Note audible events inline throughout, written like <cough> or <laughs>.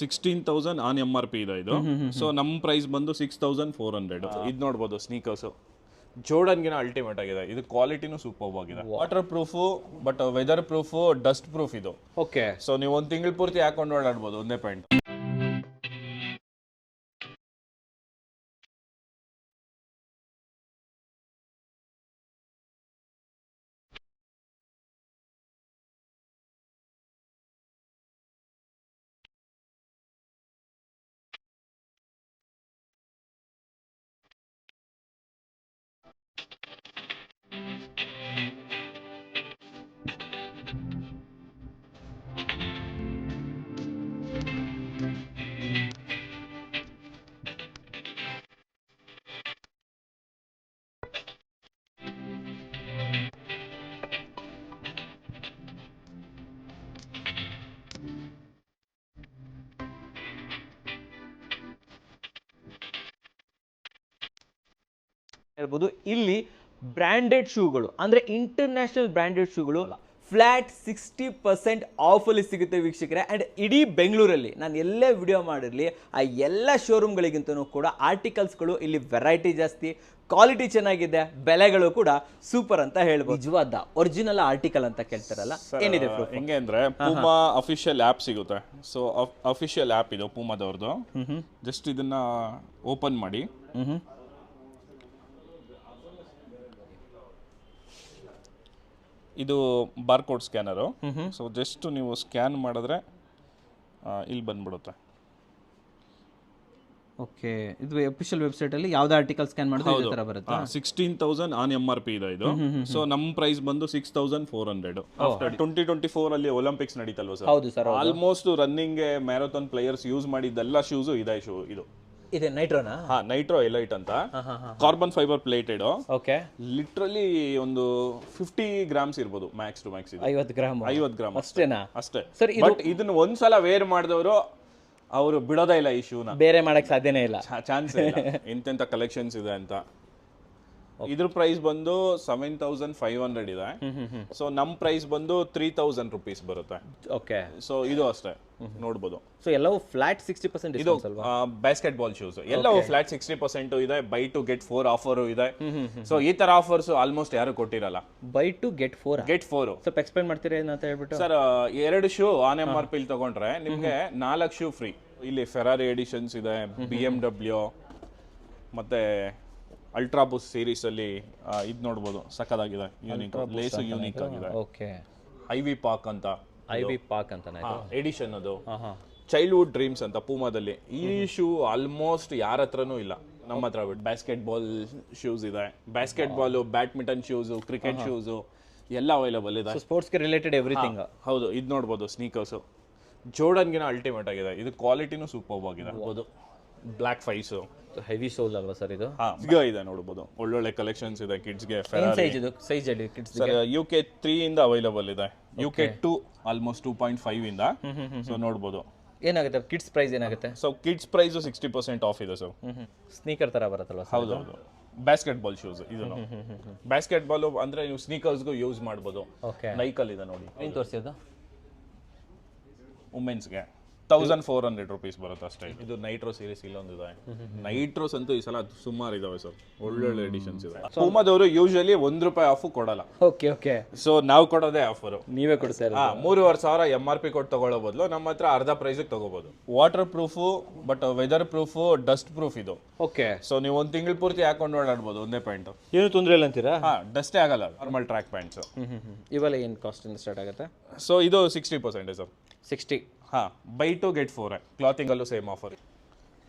Sixteen thousand on M R P ಇದೆ ಇದು. So ನಮ್ಮ ಪ್ರೈಸ್ ಬಂದು ಸಿಕ್ಸ್ ತೌಸಂಡ್ ಫೋರ್ ಹಂಡ್ರೆಡ್ ಇದು ನೋಡ್ಬೋದು ಸ್ನೀಕರ್ಸ್ ಜೋರ್ಡನ್ಗಿನ ಅಲ್ಟಿಮೇಟ್ ಆಗಿದೆ. ಇದು ಕ್ವಾಲಿಟಿನೂ ಸೂಪರ್ ಆಗಿದೆ. Waterproof but weatherproof dustproof ಇದು. ಓಕೆ ಸೊ ನೀವು ಒಂದು ತಿಂಗಳ ಪೂರ್ತಿ ಹಾಕೊಂಡು ಓಡಾಡ್ಬೋದು ಒಂದೇ ಪಾಯಿಂಟ್ ಹೇಳ್ಬೋದು. ಇಲ್ಲಿ ಬ್ರ್ಯಾಂಡೆಡ್ ಶೂಗಳು ಅಂದ್ರೆ ಇಂಟರ್ನ್ಯಾಷನಲ್ ಬ್ರ್ಯಾಂಡೆಡ್ ಶೂಗಳು ಫ್ಲಾಟ್ ಸಿಕ್ಸ್ಟಿ ಪರ್ಸೆಂಟ್ ಆಫಲ್ಲಿ ಸಿಗುತ್ತೆ ವೀಕ್ಷಕರೇ. ಆ್ಯಂಡ್ ಇಡೀ ಬೆಂಗಳೂರಲ್ಲಿ ನಾನು ಎಲ್ಲೇ ವಿಡಿಯೋ ಮಾಡಿರಲಿ ಆ ಎಲ್ಲ ಶೋರೂಮ್ಗಳಿಗಿಂತನೂ ಕೂಡ ಆರ್ಟಿಕಲ್ಸ್ಗಳು ಇಲ್ಲಿ ವೆರೈಟಿ ಜಾಸ್ತಿ ಕ್ವಾಲಿಟಿ ಚೆನ್ನಾಗಿದೆ ಬೆಲೆಗಳು ಕೂಡ ಸೂಪರ್ ಅಂತ ಹೇಳ್ಬೋದು. ನಿಜವಾದ ಒರಿಜಿನಲ್ ಆರ್ಟಿಕಲ್ ಅಂತ ಕೇಳ್ತಾರಲ್ಲ ಏನಿದೆ? ಹೆಂಗೆ ಅಂದ್ರೆ ಪೂಮಾ ಅಫಿಷಿಯಲ್ ಆ್ಯಪ್ ಸಿಗುತ್ತೆ. ಸೊ ಅಫಿಷಿಯಲ್ ಆ್ಯಪ್ ಇದು ಪೂಮಾದವ್ರದ್ದು ಜಸ್ಟ್ ಇದನ್ನ ಓಪನ್ ಮಾಡಿ. ಇದು ಬಾರ್ಕೋಡ್ ಸ್ಕ್ಯಾನರು. ಸೊ ಜಸ್ಟ್ ನೀವು ಸ್ಕ್ಯಾನ್ ಮಾಡಿದ್ರೆ ಇಲ್ಲಿ ಬಂದ್ಬಿಡುತ್ತೆ. ಓಕೆ. ಇದು ಅಫಿಷಿಯಲ್ ವೆಬ್ಸೈಟ್ ಅಲ್ಲಿ ಯಾವ್ದು ಆರ್ಟಿಕಲ್ ಸ್ಕ್ಯಾನ್ ಮಾಡಿದ್ರೆ ಇದೇ ತರ ಬರುತ್ತೆ. Sixteen thousand on M R P ಇದೆ ಇದು. ಸೊ ನಮ್ಮ ಪ್ರೈಸ್ ಬಂದು six thousand four hundred twenty twenty four ಅಲ್ಲಿ ಒಲಿಂಪಿಕ್ಸ್ ನಡೀತಲ್ವ ಸರ್? ಹೌದು sir almost running marathon players use ಮಾಡಿದ್ದೆಲ್ಲ ಶೂಸ್ ಇದೆ ಶೂ ಇದು. ಇದೆ ನೈಟ್ರೋನಾ ಹಾ ನೈಟ್ರೋ ಎಲೈಟ್ ಅಂತ. Carbon fibre plated okay literally ಒಂದು ಫಿಫ್ಟಿ ಗ್ರಾಮ್ಸ್ ಇರ್ಬೋದು ಮ್ಯಾಕ್ಸ್ ಟು ಮ್ಯಾಕ್ಸ್ ಐವತ್ತು ಗ್ರಾಮ್. ಐವತ್ತು ಗ್ರಾಮ್ ಅಷ್ಟೇನಾ? ಅಷ್ಟೇ. ಸರ್ ಬಟ್ ಇದನ್ನ ಒಂದ್ಸಲ ವೇರ್ ಮಾಡಿದವರು ಅವರು ಬಿಡೋದೇ ಇಲ್ಲ ಈ ಶೂನ ಬೇರೆ ಮಾಡಕ್ ಸಾಧ್ಯನೇ ಇಲ್ಲ. ಚಾನ್ಸ್ ಇಲ್ಲ. ಎಂತೆಂತ ಕಲೆಕ್ಷನ್ಸ್ ಇದೆ ಅಂತ. ಇದ್ರ ಪ್ರೈಸ್ ಬಂದು ಸೆವೆನ್ ತೌಸಂಡ್ ಫೈವ್ ಹಂಡ್ರೆಡ್ ಇದೆ. ಸೊ ನಮ್ ಪ್ರೈಸ್ ಬಂದು ತ್ರೀ ತೌಸಂಡ್ ರುಪೀಸ್ ಬರುತ್ತೆ. ಓಕೆ ಸೊ ಇದು ಅಷ್ಟೇ. ನೋಡ್ಬೋದು. ಸೊ ಎಲ್ಲವೂ ಫ್ಲಾಟ್ ಸಿಕ್ಸ್ಟಿ ಪರ್ಸೆಂಟ್ ಇದು ಬ್ಯಾಸ್ಕೆಟ್ ಬಾಲ್ ಶೂಸ್ ಎಲ್ಲವೂ ಫ್ಲಾಟ್ ಸಿಕ್ಸ್ಟಿ ಪರ್ಸೆಂಟ್ ಇದೆ. Buy two get four offer ಇದೆ. ಸೊ ಈ ತರ ಆಫರ್ಸ್ ಆಲ್ಮೋಸ್ಟ್ ಯಾರು ಕೊಟ್ಟಿರಲ್ಲ. Buy two get four get four ಸ್ವಲ್ಪ ಎಕ್ಸ್ಪ್ಲೈನ್ ಮಾಡ್ತೀರಾ ಏನಂತ ಹೇಳ್ಬಿಟ್ಟು? ಸರ್ ಎರಡು shoe on M R P ತಗೊಂಡ್ರೆ ನಿಮಗೆ ನಾಲ್ಕು ಶೂ ಫ್ರೀ ಇಲ್ಲಿ ಫೆರಾರಿ ಎಡಿಷನ್ಸ್ ಇದೆ ಬಿ ಎಂ ಡಬ್ಲ್ಯೂ ಮತ್ತೆ ಅಲ್ಟ್ರಾ ಬುಸ್ ಸೀರೀಸ್ ಅಲ್ಲಿ ಇದು ನೋಡ್ಬೋದು. ಸಕ್ಕದಾಗಿದೆ ಯೂನಿಕ್ ಲೇಸು ಯೂನಿಕ್ ಆಗಿದೆ. ಓಕೆ. ಐ ವಿ ಪಾಕ್ ಅಂತ ಐ ವಿ ಪಾಕ್ ಅಂತ ಎಡಿಷನ್ ಅದು? ಚೈಲ್ಡ್ಹುಡ್ ಡ್ರೀಮ್ಸ್ ಅಂತ ಪೂಮಾದಲ್ಲಿ ಈ ಶೂ ಆಲ್ಮೋಸ್ಟ್ ಯಾರ ಹತ್ರನೂ ಇಲ್ಲ. ನಮ್ಮ ಹತ್ರ ಬ್ಯಾಸ್ಕೆಟ್ ಬಾಲ್ ಶೂಸ್ ಇದೆ. Basketball badminton shoes cricket shoes ಎಲ್ಲ ಅವೈಲೇಬಲ್ ಇದೆ. ಸ್ಪೋರ್ಟ್ಸ್ಗೆ ರಿಲೇಟೆಡ್ ಎವ್ರಿಥಿಂಗ್ ಹೌದು. ಇದು ನೋಡ್ಬೋದು ಸ್ನೀಕರ್ಸು ಜೋರ್ಡನ್ಗಿನ ಅಲ್ಟಿಮೇಟ್ ಆಗಿದೆ. ಇದು ಕ್ವಾಲಿಟಿನೂ ಸೂಪರ್ ಆಗಿದೆ. ಹೌದು. ಬ್ಲ್ಯಾಕ್ ಫೈಸು ಹೆವಿ ಸೋಲ್ ಅಲ್ವಾ ಸರ್ ಇದು? ಈಗ ಇದೆ ನೋಡಬಹುದು ಒಳ್ಳೊಳ್ಳೆ ಕಲೆಕ್ಷನ್ಸ್ ಇದೆ ಕಿಡ್ಸ್ಗೆ ಗೆ ಫೆರಾರಿ ಸೈಜ್ ಇದು? ಸೈಜ್ ಹೇಳಿ kids sir U K three ಇಂದ ಅವೈಲಬಲ್ ಇದೆ. U K two almost two point five ಇಂದ. ಸೊ ನೋಡಬಹುದು ಏನಾಗುತ್ತೆ? ಕಿಡ್ಸ್ ಪ್ರೈಸ್ ಏನಾಗುತ್ತೆ? So kids price sixty percent off ಇದೆ ಸರ್ ಸ್ನೀಕರ್ ತರ ಬರುತ್ತಲ್ವಾ ಸರ್ ಹೌದು ಹೌದು ಬ್ಯಾಸ್ಕೆಟ್ ಬಾಲ್ ಶೂಸ್ ಇದು ಬ್ಯಾಸ್ಕೆಟ್ ಬಾಲ್ ಅಂದ್ರೆ ನೀವು ಸ್ನೀಕರ್ಸ್ಗೂ ಯೂಸ್ ಮಾಡಬಹುದು ಓಕೆ ನೈಕಲ್ ಇದೆ ನೋಡಿ. ಏನ್ ವುಮೆನ್ಸ್ ವುಮೆನ್ಸ್ಗೆ ತೌಸಂಡ್ ಫೋರ್ ಹಂಡ್ರೆಡ್ ರುಪೀಸ್ ಬರುತ್ತೆ ಅಷ್ಟೇ ಇದು. ನೈಟ್ರೋ ಸೀರೀಸ್ ಇಲ್ಲೊಂದಿದೆ ನೈಟ್ರೋಸ್ ಅಂತೂ ಈ ಸಲ ಸುಮಾರು ಇದಾವೆ ಸರ್. ಒಳ್ಳೊಳ್ಳೆ ಎಡಿಷನ್ಸ್ ಇದೆ. ಪೂಮಾದವರು ಯೂಶಲಿ ಒಂದ್ ರೂಪಾಯಿ ಆಫ್ ಕೊಡಲ್ಲ. ಓಕೆ ಓಕೆ ಸೊ ನಾವು ಕೊಡೋದೇ ಆಫರ್ ನೀವೇ ಕೊಡ್ತಾ ಇರೋದು. ಹಾ ಮೂರುವರೆ ಸಾವಿರ ಎಂ ಆರ್ ಪಿ ಕೊಟ್ಟು ತಗೊಳ್ಳೋ ಬದಲು ನಮ್ಮ ಹತ್ರ ಅರ್ಧ ಪ್ರೈಸಿಗೆ ತಗೋಬಹುದು waterproof but weatherproof dustproof ಇದು. ಓಕೆ ಸೊ ನೀವು ಒಂದು ತಿಂಗಳು ಪೂರ್ತಿ ಹಾಕೊಂಡು ಓಡಾಡ್ಬೋದು ಒಂದೇ ಪ್ಯಾಂಟ್ ಏನು ತೊಂದರೆ ಇಲ್ಲ ಅಂತೀರಾ? ಹಾ ಡಸ್ಟೇ ಆಗಲ್ಲ ನಾರ್ಮಲ್ ಟ್ರ್ಯಾಕ್ ಪ್ಯಾಂಟ್ಸ್ ಇವೆಲ್ಲ ಏನು ಕಾಸ್ಟ್ ಇಂದ ಸ್ಟಾರ್ಟ್ ಆಗುತ್ತೆ? ಸೊ ಇದು ಸಿಕ್ಸ್ಟಿ ಪರ್ಸೆಂಟ್ ಸರ್. ಸಿಕ್ಸ್ಟಿ ಹಾ ಬೈ ಟು ಗೆಟ್ ಫೋರ್ ಕ್ಲಾತಿಂಗಲ್ಲೂ ಸೇಮ್ ಆಫರ್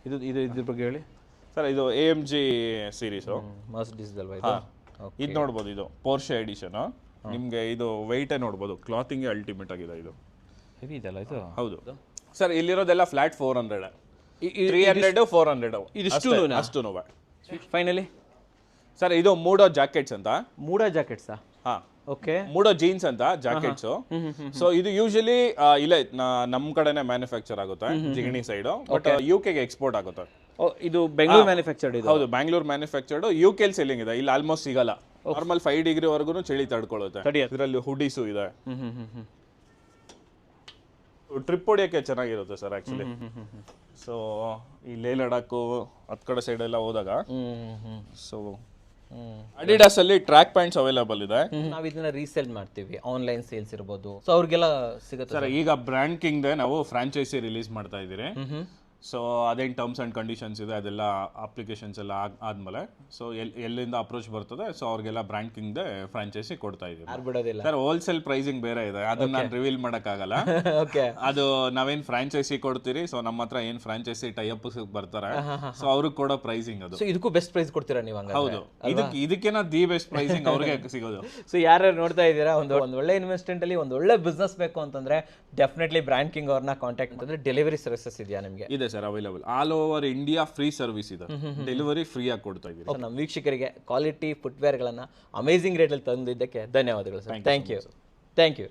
ಇದು ಇದು ಇದ್ರ ಬಗ್ಗೆ ಹೇಳಿ? ಸರ್ ಇದು ಎ ಎಂ ಜಿ ಸೀರೀಸು ಅಲ್ವಾ ಇದು? ಇದು ನೋಡ್ಬೋದು ಇದು ಪೋರ್ಷೆ ಎಡಿಷನ್ ನಿಮಗೆ ಇದು ವೆಯ್ಟೇ ನೋಡ್ಬೋದು ಕ್ಲಾತಿಂಗ್ ಅಲ್ಟಿಮೇಟ್ ಆಗಿದೆ ಇದು. ಹೆವಿ ಇದೆಲ್ಲ ಇದು? ಹೌದು. Sir ಇಲ್ಲಿರೋದೆಲ್ಲ flat four hundred three hundred four hundred ಇದಿಷ್ಟು ಅಷ್ಟು ಫೈನಲಿ ಸರ್ ಇದು ಮೂಡೋ ಜಾಕೆಟ್ಸ್ ಅಂತ ಮೂಡೋ ಜಾಕೆಟ್ಸಾ ಹಾ ಓಕೆ ಮೂಡೋ ಜೀನ್ಸ್ ಅಂತ ಜಾಕೆಟ್ಸ್ ಸೊ ಇದು ಯೂಶಲಿ ಇಲ್ಲೇ ನಮ್ ಕಡೆನೆ ಮ್ಯಾನುಫ್ಯಾಕ್ಚರ್ ಆಗುತ್ತೆ ಜಿಗಣಿ ಸೈಡ್ ಬಟ್ ಯು ಕೆಗೆ ಎಕ್ಸ್ಪೋರ್ಟ್ ಆಗುತ್ತೆ ಓ ಇದು ಬೆಂಗಳೂರು ಮ್ಯಾನುಫ್ಯಾಕ್ಚರ್ಡ್ ಇದು ಹೌದು ಬ್ಯಾಂಗ್ಳೂರ್ ಮ್ಯಾನುಫ್ಯಾಕ್ಚರ್ಡ್ ಯು ಕೆಲ್ ಸೆಲ್ಲಿಂಗ್ ಇದೆ ಇಲ್ಲಿ ಆಲ್ಮೋಸ್ಟ್ ಸಿಗಲ್ಲ ನಾರ್ಮಲ್ ಫೈವ್ ಡಿಗ್ರಿ ವರ್ಗು ಚಳಿ ತಡ್ಕೊಳ್ಳುತ್ತೆ. ಇದರಲ್ಲಿ ಹುಡಿಸು ಇದೆ ಟ್ರಿಪ್ ಹೊಡಿಯೋಕ್ಕೆ ಚೆನ್ನಾಗಿರುತ್ತೆ ಸರ್ ಆಕ್ಚುಲಿ ಸೊ ಈ ಲೇ ಲಡಾಖು ಹತ್ ಕಡೆ ಸೈಡ್ ಎಲ್ಲ ಹೋದಾಗ ಸೊ ಅಡಿಡಾಸ್ ಅಲ್ಲಿ ಟ್ರ್ಯಾಕ್ ಪ್ಯಾಂಟ್ಸ್ ಅವೈಲೇಬಲ್ ಇದೆ. ನಾವು ಇದನ್ನ ರೀಸೇಲ್ ಮಾಡ್ತೀವಿ. ಆನ್ಲೈನ್ ಸೇಲ್ಸ್ ಇರ್ಬೋದು. ಸೊ ಅವ್ರಿಗೆಲ್ಲ ಸಿಗುತ್ತೆ ಸರ್ ಈಗ ಬ್ರ್ಯಾಂಡ್ ಕಿಂಗ್ ನಾವು ಫ್ರಾಂಚೈಸಿ ರಿಲೀಸ್ ಮಾಡ್ತಾ ಇದ್ದೀರಿ. ಸೊ ಅದೇನು ಟರ್ಮ್ಸ್ ಆ್ಯಂಡ್ ಕಂಡೀಷನ್ಸ್ ಇದೆ ಅದೆಲ್ಲ ಅಪ್ಲಿಕೇಶನ್ಸ್ ಎಲ್ಲ ಆದಮೇಲೆ ಆದ್ಮೇಲೆ ಸೊ ಎಲ್ ಎಲ್ಲಿಂದ ಅಪ್ರೋಚ್ ಬರ್ತದೆ ಸೊ ಅವ್ರಿಗೆಲ್ಲ ಬ್ರ್ಯಾಂಡ್ ಕಿಂಗ್ದೆ ಫ್ರಾಂಚೈಸಿ ಕೊಡ್ತಾ ಬಿಡೋದಿಲ್ಲ. ಸರ್ ಹೋಲ್ಸೇಲ್ ಪ್ರೈಸಿಂಗ್ ಬೇರೆ ಇದೆ ಅದನ್ನ ನಾನು ರಿವೀಲ್ ಮಾಡೋಕ್ಕಾಗಲ್ಲ. ಓಕೆ <laughs> ಅದು ನಾವೇನ್ ಫ್ರಾಂಚೈಸಿ ಕೊಡ್ತೀರಿ ಸೊ ನಮ್ಮ ಹತ್ರ ಏನ್ ಫ್ರಾಂಚೈಸಿ ಟೈಅಪ್ ಬರ್ತಾರೆ ಸೊ ಅವ್ರಿಗೆ ಕೊಡೋ ಪ್ರೈಸಿಂಗ್ ಅದು. ಸೊ ಇದಕ್ಕೂ ಬೆಸ್ಟ್ ಪ್ರೈಸ್ ಕೊಡ್ತೀರಾ ನೀವು ಹೌದು. ಇದಕ್ಕೆ ಇದಕ್ಕೇನ ದಿ ಬೆಸ್ಟ್ ಪ್ರೈಸಿಂಗ್ ಅವ್ರಿಗೆ ಸಿಗೋದು. ಸೊ ಯಾರು ನೋಡ್ತಾ ಇದ್ದೀರಾ ಒಂದು ಒಂದು ಒಳ್ಳೆ ಇನ್ವೆಸ್ಟ್ಮೆಂಟ್ ಅಲ್ಲಿ ಒಂದು ಒಳ್ಳೆ ಬಿಸ್ನೆಸ್ ಬೇಕು ಅಂತಂದ್ರೆ ಡೆಫಿನೆಟ್ಲಿ ಬ್ರ್ಯಾಂಡ್ ಕಿಂಗ್ ಅವ್ರನ್ನ ಕಾಂಟ್ಯಾಕ್ಟ್ ಅಂತಂದ್ರೆ ಡೆಲಿವರಿ ಸರ್ವಿಸಸ್ ಇದೆಯಾ ನಿಮಗೆ? ಇದೆ sir available all over India free service ಇದೆ. ಡೆಲಿವರಿ ಫ್ರೀ ಆಗಿ ಕೊಡ್ತಾ ಇದೀವಿ ನಮ್ಮ ವೀಕ್ಷಕರಿಗೆ ಕ್ವಾಲಿಟಿ ಫುಟ್ವೇರ್ಗಳನ್ನು ಅಮೇಝಿಂಗ್ ರೇಟಲ್ಲಿ ತಂದಿದ್ದಕ್ಕೆ ಧನ್ಯವಾದಗಳು sir. Thank you thank you